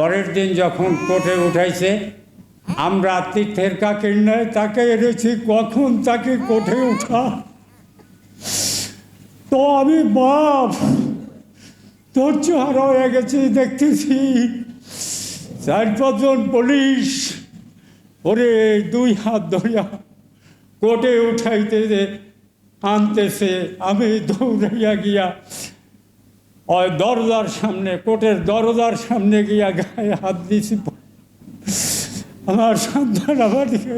পরের দিন যখন কোর্টে উঠাইছে, আমরা তীর্থের কাকে নেয় তাকে এনেছি, কখন তাকে কোর্টে উঠা? তো আমি বাপ ধৈর্য হারা হয়ে গেছি, দেখতেছি। চার পাঁচজন পুলিশ, ওরে দুই হাত ধরিয়া কোর্টে উঠাইতে আনতেছে, আমি দৌড়াইয়া গিয়া ওই দরজার সামনে কোর্টের দরজার সামনে গিয়া গায়ে হাত দিয়েছি আমার সন্তান আমার দিকে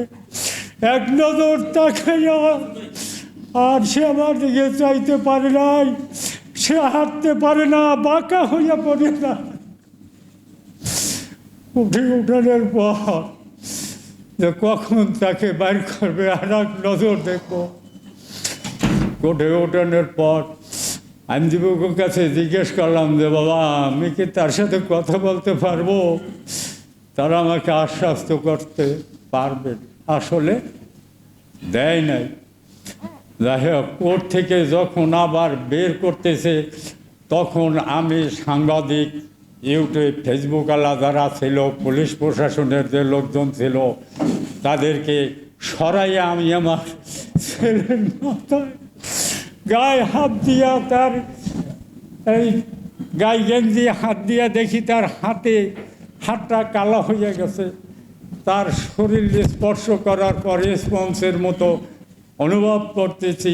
এক নজর তাকাইয়া আর সে আমার দিকে চাইতে পারে নাই, সে হাঁটতে পারে না, বাঁকা হইয়া পড়ে না। উঠে উঠানোর পর যে কখন তাকে বাইর করবে আর এক নজর দেখো কোর্টে ওঠানোর পর আইনজীবীর কাছে জিজ্ঞেস করলাম যে, বাবা, আমি কি তার সাথে কথা বলতে পারব? তারা আমাকে আশ্বস্ত করতে পারবেন আসলে দেয় নাই। যাই হোক কোর্ট থেকে যখন আবার বের করতেছে, তখন আমি সাংবাদিক, ইউটিউব, ফেসবুক আলা যারা ছিল, পুলিশ প্রশাসনের যে লোকজন ছিল, তাদেরকে সরাইয়া আমি আমার ছেলের মাথায় গায়ে হাত দিয়া তার, এই গায়ে গেঞ্জি হাত দিয়া দেখি তার হাতে, হাতটা কালো হয়ে গেছে। তার শরীর স্পর্শ করার পর রেসপন্সের মতো অনুভব করতেছি।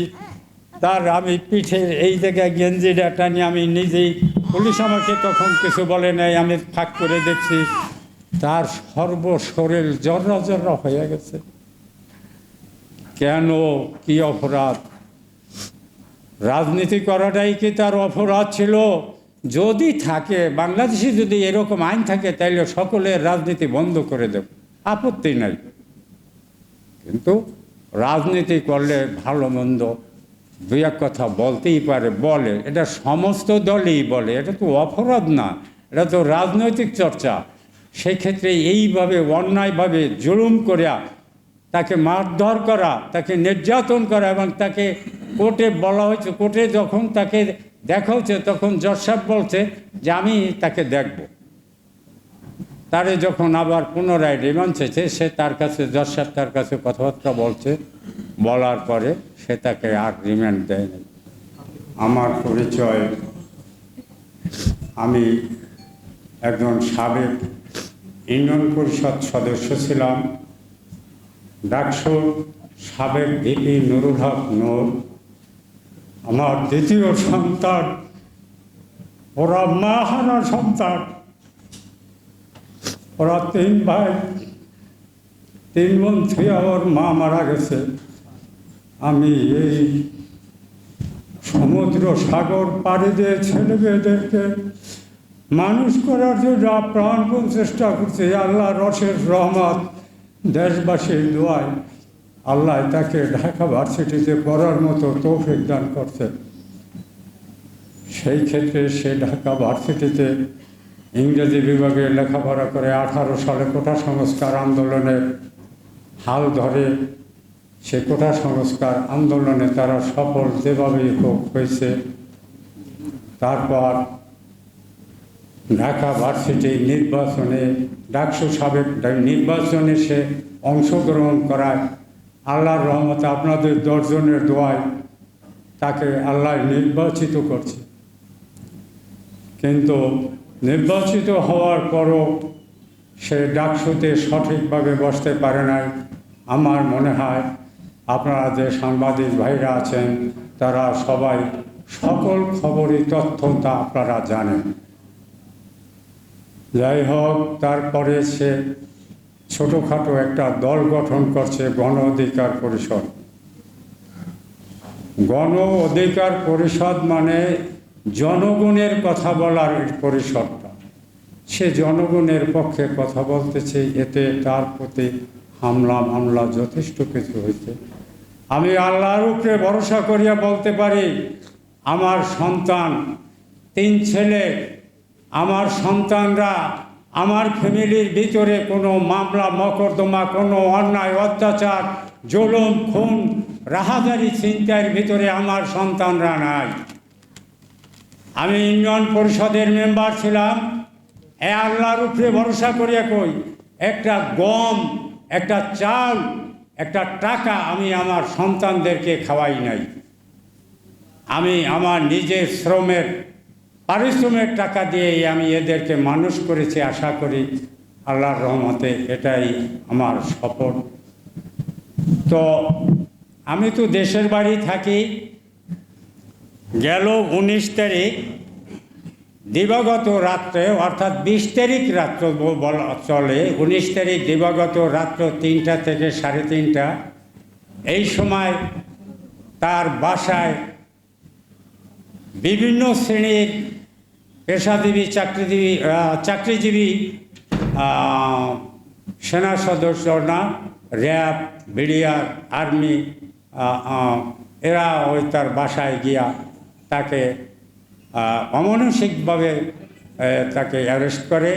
তার আমি পিঠের এই জায়গায় গেঞ্জিটা টানি, আমি নিজেই পুলিশ আমাকে তখন কিছু বলে নাই, আমি ফাঁক করে দেখছি। তার সর্বশরীর জর্রা জর্রা হয়ে গেছে। কেন কি অপরাধ? রাজনীতি করাটাই কি তার অপরাধ ছিল? যদি থাকে, বাংলাদেশে যদি এরকম আইন থাকে, তাইলে সকলের রাজনীতি বন্ধ করে দেব। আপত্তি নাই। কিন্তু রাজনীতি করলে ভালো মন্দ দুই এক কথা বলতেই পারে, বলে। এটা সমস্ত দলই বলে, এটা তো অপরাধ না, এটা তো রাজনৈতিক চর্চা। সেক্ষেত্রে এইভাবে, অন্যায়ভাবে জুলুম করিয়া তাকে মারধর করা, তাকে নির্যাতন করা এবং তাকে কোর্টে বলা হয়েছে, কোর্টে যখন তাকে দেখা হচ্ছে তখন জজ সাহেব বলছে যে আমি তাকে দেখব। তারে যখন আবার পুনরায় রিমান্ড চেয়েছে, সে তার কাছে, জজ সাহেব তার কাছে কথাবার্তা বলছে। বলার পরে সে তাকে আর রিমান্ড দেয়নি। আমার পরিচয়, আমি একজন সাবেক ইউনিয়ন পরিষদ সদস্য ছিলাম। ডাকসুর সাবেক ভিপি নুরুল হক নূর, আমার দ্বিতীয় সন্তান, ওরা মা হারা সন্তান। ওরা তিন ভাই, তিন বোন থেকে ওর মা মারা গেছে। আমি এই সমুদ্র সাগর পাড়ি দিয়ে ছেলে মেয়েদেরকে মানুষ করার জন্য প্রাণপণ চেষ্টা করছে। আল্লাহ রসের রহমত। দেশবাসীর দোয়ায় আল্লাহ তাকে ঢাকা ভার্সিটিতে পড়ার মতো তৌফিক দান করছে। সেই ক্ষেত্রে সে ঢাকা ভার্সিটিতে ইংরেজি বিভাগে লেখাপড়া করে আঠারো সালে কোটা সংস্কার আন্দোলনের হাল ধরে সে কোটা সংস্কার আন্দোলনে তারা সফল যেভাবেই হোক হয়েছে, তারপর ঢাকা ভার্সিটি নির্বাচনে ডাকসু সাবেক নির্বাচনে সে অংশগ্রহণ করায়। আল্লাহর রহমতে আপনাদের দর্শনের দোয়ায় তাকে আল্লাহ নির্বাচিত করছে। কিন্তু নির্বাচিত হওয়ার পরও সে ডাকসুতে সঠিকভাবে বসতে পারে নাই। আমার মনে হয় আপনারা যে সাংবাদিক ভাইরা আছেন, তারা সবাই সকল খবরই তথ্য তা আপনারা জানেন। যাই হোক, তারপরে সে ছোটোখাটো একটা দল গঠন করছে গণ অধিকার পরিষদ। গণ অধিকার পরিষদ মানে জনগণের কথা বলার পরিষদটা। সে জনগণের পক্ষে কথা বলতেছে, এতে তার প্রতি হামলা মামলা যথেষ্ট কিছু হয়েছে। আমি আল্লাহর উপরে ভরসা করিয়া বলতে পারি, আমার সন্তান, তিন ছেলে আমার সন্তানরা, আমার ফ্যামিলির ভিতরে কোনো মামলা, মকদ্দমা, কোনো অন্যায়, অত্যাচার, জুলুম, খুন, রাহাজারি চিন্তার ভিতরে আমার সন্তানরা নাই। আমি ইউনিয়ন পরিষদের মেম্বার ছিলাম। এ আল্লাহর উপরে ভরসা করিয়া কই, একটা গম, একটা চাল, একটা টাকা আমি আমার সন্তানদেরকে খাওয়াই নাই। আমি আমার নিজের শ্রমের পারিশ্রমের টাকা দিয়েই আমি এদেরকে মানুষ করেছি, আশা করি আল্লাহর রহমতে এটাই আমার শপথ। তো আমি তো দেশের বাড়ি থাকি। গেল উনিশ তারিখ, দিবাগত রাত্রে, অর্থাৎ বিশ তারিখ রাত্র বলা চলে, উনিশ তারিখ দিবাগত রাত্র তিনটা থেকে সাড়ে তিনটা। এই সময় তার বাসায় বিভিন্ন শ্রেণির পেশাজীবী, চাকরিজীবী চাকরিজীবী সেনা সদস্যরা, র্যাব, বিডিআর, আর্মি এরা ওই তার বাসায় গিয়া তাকে অমানসিকভাবে তাকে অ্যারেস্ট করে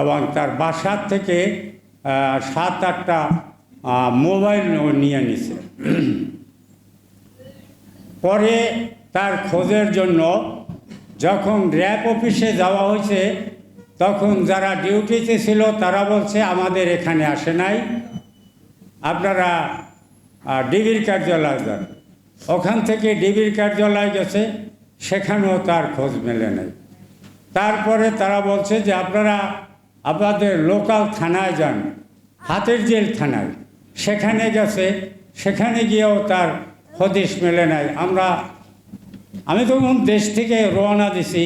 এবং তার বাসার থেকে সাত, আটটা মোবাইল নিয়ে নিছে। পরে তার খোঁজের জন্য যখন র্যাব অফিসে যাওয়া হয়েছে, তখন যারা ডিউটিতে ছিল, তারা বলছে, আমাদের এখানে আসে নাই। আপনারা ডিবির কার্যালয় যান। ওখান থেকে ডিবির কার্যালয় গেছে, সেখানেও তার খোঁজ মেলে নাই। তারপরে তারা বলছে যে, আপনারা আপনাদের লোকাল থানায় যান, হাতের জেল থানায়। সেখানে গেছে, সেখানে গিয়েও তার হদিশ মেলে নাই। আমরা আমি তখন দেশ থেকে রওনা দিছি।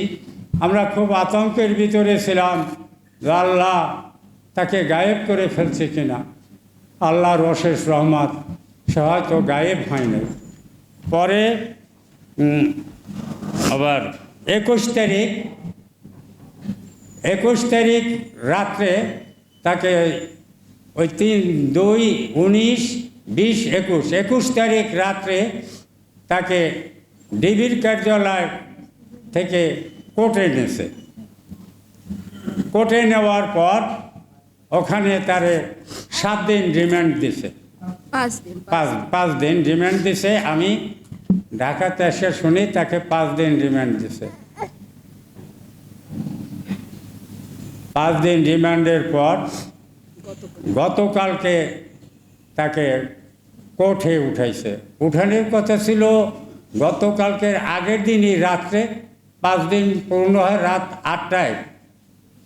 আমরা খুব আতঙ্কের ভিতরে ছিলাম আল্লাহ তাকে গায়েব করে ফেলছে কিনা। আল্লাহর অশেষ রহমত, সে হয়তো গায়েব হয়নি। পরে আবার একুশ তারিখ একুশ তারিখ রাত্রে তাকে ওই তিন, দুই, উনিশ, বিশ, একুশ একুশ তারিখ রাত্রে তাকে ডিবির কার্যালয় থেকে কোর্টে এনেছে। কোর্টে নেওয়ার পর ওখানে তারে সাত দিন রিমান্ড দিছে। পাঁচ পাঁচ দিন রিমান্ড দিছে। আমি ঢাকাতে এসে শুনি তাকে পাঁচ দিন রিমান্ড দিছে। পাঁচ দিন রিমান্ডের পর গতকালকে তাকে কোর্টে উঠাইছে। উঠানোর কথা ছিল গতকালকের আগের দিনই রাত্রে পাঁচ দিন পূর্ণ হয়, রাত আটটায়।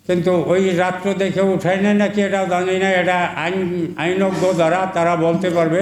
কিন্তু ওই রাত্র দেখে উঠায় না নাকি, এটা জানি না, এটা আইন আইনজ্ঞ দ্বারা তারা বলতে পারবে।